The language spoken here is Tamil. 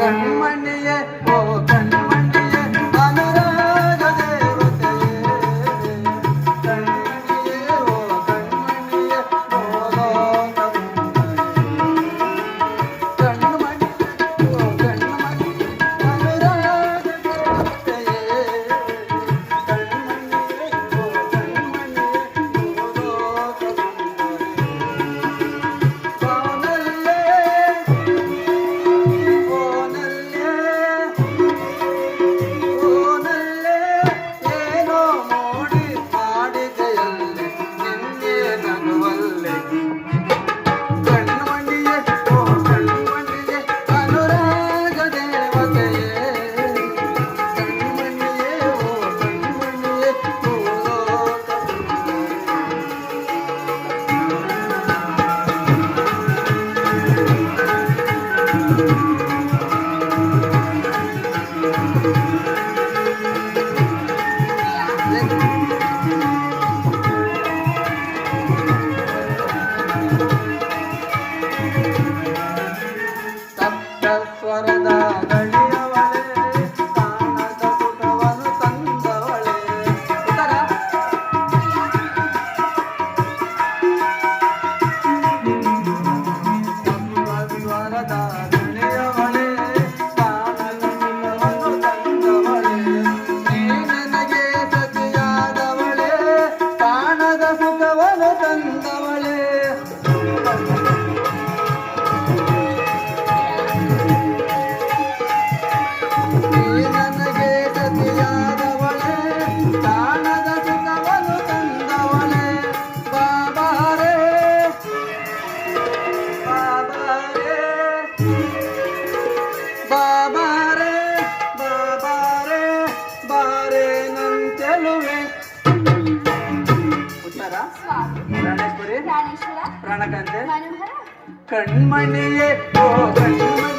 தன்மணி ಪ್ರಾಣಕಂತೆ ಮನೋಹರ ಕಣ್ಮಣಿಯೇ ಓ ಕಣ್ಮಣಿಯೇ